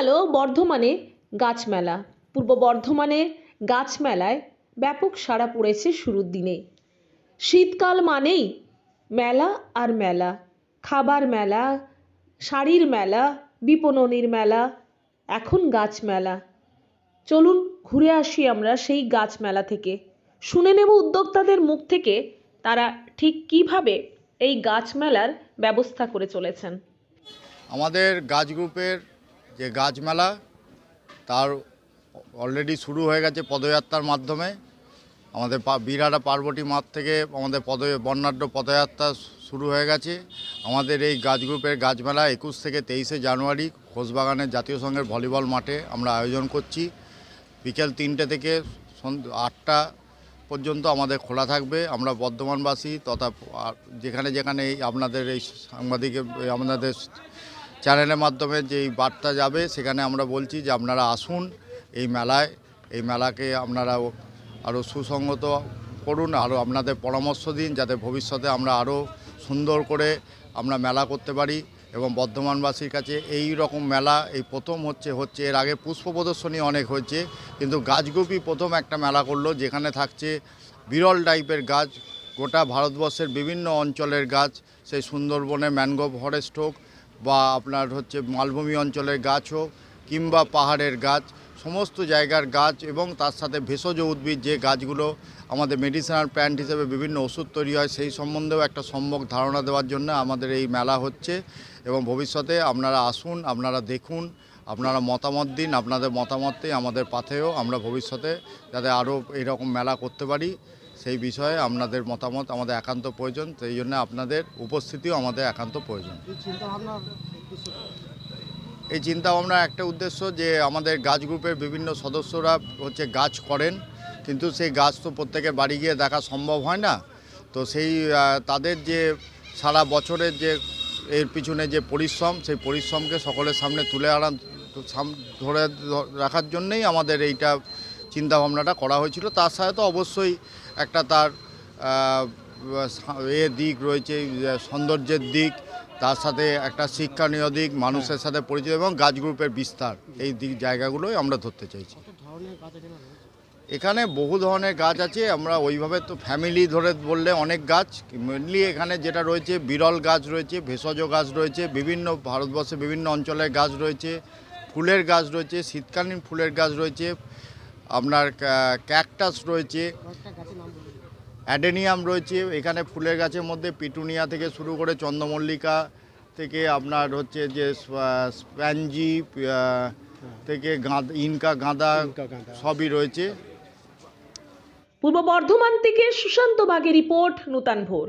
গেল বর্ধমানে গাছ মেলা। পূর্ব বর্ধমানে গাছ মেলায় ব্যাপক সাড়া পড়েছে শুরুর দিনে। শীতকাল মানেই মেলা আর মেলা। খাবার মেলা, শাড়ির মেলা, বিপণনের মেলা, এখন গাছ মেলা। চলুন ঘুরে আসি আমরা সেই গাছ মেলা থেকে। শুনে নেব উদ্যোক্তাদের মুখ থেকে তারা ঠিক কীভাবে এই গাছ মেলার ব্যবস্থা করে চলেছেন। আমাদের গাছ গ্রুপের যে গাছ মেলা তার অলরেডি শুরু হয়ে গেছে পদযাত্রার মাধ্যমে। আমাদের পা- বীরহাটা পার্বতী মাঠ থেকে আমাদের পদ, বর্ণাঢ্য পদযাত্রা শুরু হয়ে গেছে। আমাদের এই গাছ গ্রুপের গাছ মেলা একুশ থেকে তেইশে জানুয়ারি খোসবাগানের জাতীয় সংঘের ভলিবল মাঠে আমরা আয়োজন করছি। বিকেল তিনটে থেকে আটটা পর্যন্ত আমাদের খোলা থাকবে। আমরা বর্ধমানবাসী তথা যেখানে যেখানে আপনাদের এই সাংবাদিক আপনাদের চ্যানেলের মাধ্যমে যে এই বার্তা যাবে, সেখানে আমরা বলছি যে আপনারা আসুন এই মেলায়। এই মেলাকে আপনারা আরও সুসংগত করুন আরও আপনাদের পরামর্শ দিন, যাতে ভবিষ্যতে আমরা আরও সুন্দর করে আমরা মেলা করতে পারি এবং বর্ধমানবাসীর কাছে এই রকম মেলা, এই প্রথম হচ্ছে হচ্ছে, এর আগে পুষ্প প্রদর্শনী অনেক হয়েছে, কিন্তু গাছগুপি প্রথম একটা মেলা করল, যেখানে থাকছে বিরল টাইপের গাছ, গোটা ভারতবর্ষের বিভিন্ন অঞ্চলের গাছ, সেই সুন্দরবনে ম্যানগ্রোভ ফরেস্ট হোক বা আপনার হচ্ছে মালভূমি অঞ্চলের গাছ হোক কিংবা পাহাড়ের গাছ, সমস্ত জায়গার গাছ এবং তার সাথে ভেষজ উদ্ভিদ যে গাছগুলো আমাদের মেডিসিনাল প্ল্যান্ট হিসেবে বিভিন্ন ওষুধ তৈরি হয়, সেই সম্বন্ধেও একটা সম্যক ধারণা দেওয়ার জন্য আমাদের এই মেলা হচ্ছে এবং ভবিষ্যতে আপনারা আসুন, আপনারা দেখুন, আপনারা মতামত দিন, আপনাদের মতামতে আমাদের পাথেও আমরা ভবিষ্যতে যাতে আরও এরকম মেলা করতে পারি। সেই বিষয়ে আপনাদের মতামত আমাদের একান্ত প্রয়োজন সেই জন্য আপনাদের উপস্থিতিও আমাদের একান্ত প্রয়োজন। এই চিন্তা ভাবনার একটা উদ্দেশ্য যে আমাদের গাছ গ্রুপের বিভিন্ন সদস্যরা হচ্ছে গাছ করেন কিন্তু সেই গাছ তো প্রত্যেকের বাড়ি গিয়ে দেখা সম্ভব হয় না। তো সেই তাদের যে সারা বছরের যে এর পিছনে যে পরিশ্রম সেই পরিশ্রমকে সকলের সামনে তুলে আনার সাম- ধরে রাখার জন্যই আমাদের এইটা চিন্তা ভাবনাটা করা হয়েছিল। তার সাথে তো অবশ্যই একটা তার এ দিক রয়েছে সৌন্দর্যের দিক তার সাথে একটা শিক্ষণীয় দিক মানুষের সাথে পরিচয় এবং গাছ গ্রুপের বিস্তার এই দিক জায়গাগুলোই আমরা ধরতে চাইছি। এখানে বহু ধরনের গাছ আছে আমরা ওইভাবে তো ফ্যামিলি ধরে বললে অনেক গাছ মেনলি এখানে যেটা রয়েছে বিরল গাছ রয়েছে ভেষজ গাছ রয়েছে বিভিন্ন ভারতবর্ষে বিভিন্ন অঞ্চলের গাছ রয়েছে ফুলের গাছ রয়েছে শীতকালীন ফুলের গাছ রয়েছে আপনার ক্যাকটাস রয়েছে অ্যাডেনিয়াম রয়েছে এখানে ফুলের গাছের মধ্যে পিটুনিয়া থেকে শুরু করে চন্দ্রমল্লিকা থেকে আপনার হচ্ছে যে স্পা- স্প্যানজি থেকে গাঁদা ইনকা গাঁদা। সবই রয়েছে। পূর্ব বর্ধমান থেকে সুশান্ত বাগের রিপোর্ট নূতন ভোর।